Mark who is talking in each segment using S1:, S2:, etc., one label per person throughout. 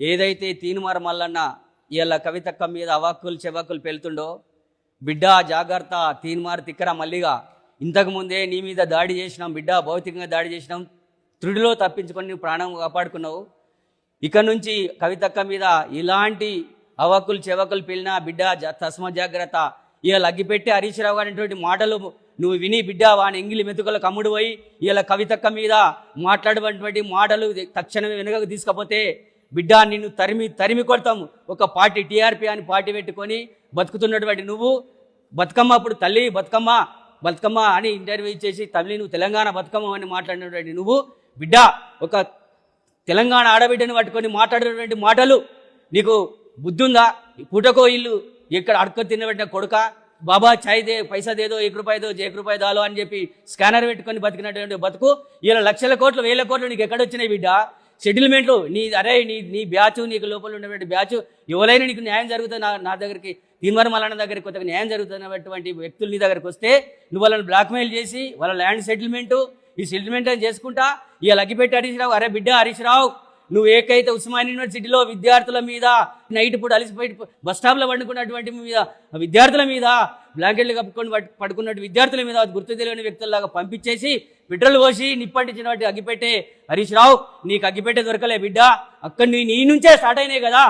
S1: ఏదైతే తీనుమార మల్లన్న ఇలా కవితక్క మీద అవాక్కులు చెవాకులు పెళ్తుండో బిడ్డ జాగ్రత్త తీన్మార్ తిక్కరా మల్లిగా. ఇంతకుముందే నీ మీద దాడి చేసినాం బిడ్డ భౌతికంగా దాడి చేసినాం. త్రుడిలో తప్పించుకొని నువ్వు ప్రాణం కాపాడుకున్నావు. ఇక నుంచి కవితక్క మీద ఇలాంటి అవాకులు చెవకులు పెళ్ళినా బిడ్డ తస్మ జాగ్రత్త. ఇలా అగ్గిపెట్టి హరీష్ రావు మాటలు నువ్వు విని బిడ్డ వాని ఎంగిలి మెతుకల కమ్ముడు పోయి ఇలా కవితక్క మీద మాట్లాడేటువంటి మాటలు తక్షణమే వెనుకకు తీసుకపోతే బిడ్డ నిన్ను తరిమి తరిమి కొడతాము. ఒక పార్టీ టీఆర్పీ అని పార్టీ పెట్టుకొని బతుకుతున్నటువంటి నువ్వు. బతుకమ్మ అప్పుడు తల్లి బతుకమ్మ బతుకమ్మ అని ఇంటర్వ్యూ ఇచ్చేసి తల్లి నువ్వు తెలంగాణ బతుకమ్మ అని మాట్లాడినటువంటి నువ్వు. బిడ్డ ఒక తెలంగాణ ఆడబిడ్డను పట్టుకొని మాట్లాడేటువంటి మాటలు నీకు బుద్ధి ఉందా పూటకో ఇల్లు ఇక్కడ అడుక్క తినబెట్టిన కొడుక బాబా చాయ్ దే పైసా దేదో ఏక రూపాయదో జేక రూపాయ దాలో అని చెప్పి స్కానర్ పెట్టుకొని బతికినటువంటి బతుకు. ఇలా లక్షల కోట్లు వేల కోట్లు నీకు ఎక్కడొచ్చినాయి బిడ్డ? సెటిల్మెంట్లు నీ అరే నీ నీ బ్యాచ్ నీకు లోపల ఉన్నటువంటి బ్యాచ్ ఎవరైనా నీకు న్యాయం జరుగుతుంది నా నా దగ్గరికి తీన్మరం మల్లన్న దగ్గరికి కొత్తగా న్యాయం జరుగుతున్నటువంటి వ్యక్తులు నీ దగ్గరికి వస్తే నువ్వు వాళ్ళని బ్లాక్మెయిల్ చేసి వాళ్ళ ల్యాండ్ సెటిల్మెంటు ఈ సెటిల్మెంట్ అని చేసుకుంటా ఇక లగ్గిపెట్టి హరీష్ రావు అరే బిడ్డ హరీష్ రావు నువ్వు ఏకైతే ఉస్మాన్ యూనివర్సిటీలో విద్యార్థుల మీద నైట్ పూట అలిసిపోయి బస్ స్టాప్లో పండుకున్నటువంటి మీద విద్యార్థుల మీద బ్లాంకెట్లు కప్పుకొని పడుకున్నట్టు విద్యార్థుల మీద గుర్తు తెలియని వ్యక్తుల్లాగా పంపించేసి పెట్రోల్ పోసి నిప్పంటించినటువంటి అగ్గిపెట్టే హరీష్ రావు నీకు అగ్గిపెట్టే దొరకలే బిడ్డ. అక్కడ నీ నీ నుంచే స్టార్ట్ అయినాయి కదా.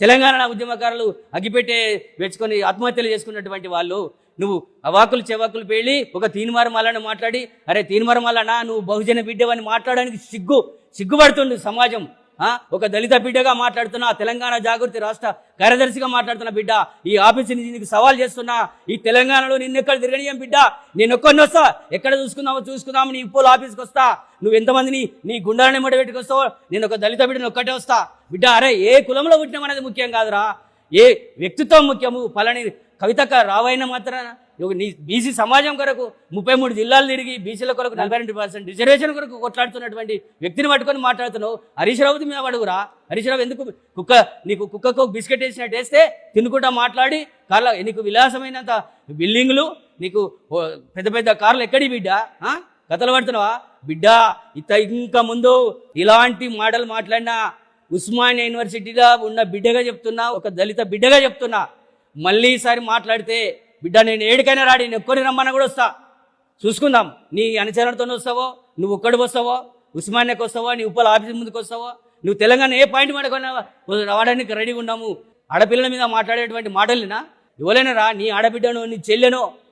S1: తెలంగాణ ఉద్యమకారులు అగ్గిపెట్టే పెంచుకొని ఆత్మహత్యలు చేసుకున్నటువంటి వాళ్ళు. నువ్వు అవాకులు చెవాకులు పేలి ఒక తీన్మార మాలను మాట్లాడి అరే తీన్మార మాలనా నువ్వు బహుజన బిడ్డవని మాట్లాడడానికి సిగ్గు సిగ్గుపడుతుంది సమాజం. ఆ? ఒక దళిత బిడ్డగా మాట్లాడుతున్నా తెలంగాణ జాగృతి రాష్ట్ర కార్యదర్శిగా మాట్లాడుతున్న బిడ్డ ఈ ఆఫీస్ నీకు సవాల్ చేస్తున్నా ఈ తెలంగాణలో నిన్నెక్కడ తిరగనియం బిడ్డ? నేను ఒక్కడిని వస్తా ఎక్కడ చూసుకుందామో చూసుకుందాము నీ ఇప్పుడు ఆఫీస్కి వస్తా. నువ్వు ఎంతమందిని నీ గుండాలని మొడ నేను ఒక దళిత బిడ్డను ఒక్కటే వస్తా. బిడ్డ అరే ఏ కులంలో పుట్టినాం అనేది ముఖ్యం కాదురా. ఏ వ్యక్తిత్వం ముఖ్యము? పలాని కవితక రావైన మాత్రాన? నీ బీసీ సమాజం కొరకు ముప్పై మూడు జిల్లాలు తిరిగి బీసీల కొరకు నలభై రెండు పర్సెంట్ రిజర్వేషన్ కొరకు కొట్లాడుతున్నటువంటి వ్యక్తిని పట్టుకొని మాట్లాడుతున్నావు. హరీష్ మీద అడుగురా? హరీష్ రావు ఎందుకు కుక్క నీకు కుక్కకు బిస్కెట్ వేసినట్టు వేస్తే తినుకుంటా మాట్లాడి కార్ల నీకు విలాసమైనంత బిల్డింగ్లు నీకు పెద్ద పెద్ద కార్లు ఎక్కడి బిడ్డ? కథలు పడుతున్నావా? బిడ్డ ఇత ఇంకా ముందు ఇలాంటి మాటలు మాట్లాడినా ఉస్మానియా యూనివర్సిటీలో ఉన్న బిడ్డగా చెప్తున్నా ఒక దళిత బిడ్డగా చెప్తున్నా మళ్ళీ ఈసారి మాట్లాడితే బిడ్డ నేను ఏడికైనా రాడి నేను ఒక్కరిని రమ్మన్నా కూడా వస్తా. చూసుకుందాం నీ అనుచరణతో వస్తావో నువ్వు ఒక్కడి వస్తావో ఉస్మానియాకి వస్తావో నీ ఉప్పల ఆఫీస్ ముందుకు వస్తావో నువ్వు తెలంగాణ ఏ పాయింట్ పడుకున్నా రావడానికి రెడీగా ఉన్నాము. ఆడపిల్లల మీద మాట్లాడేటువంటి మాటలేనా? ఎవరైనా రా నీ ఆడబిడ్డను నీ చెల్లెనో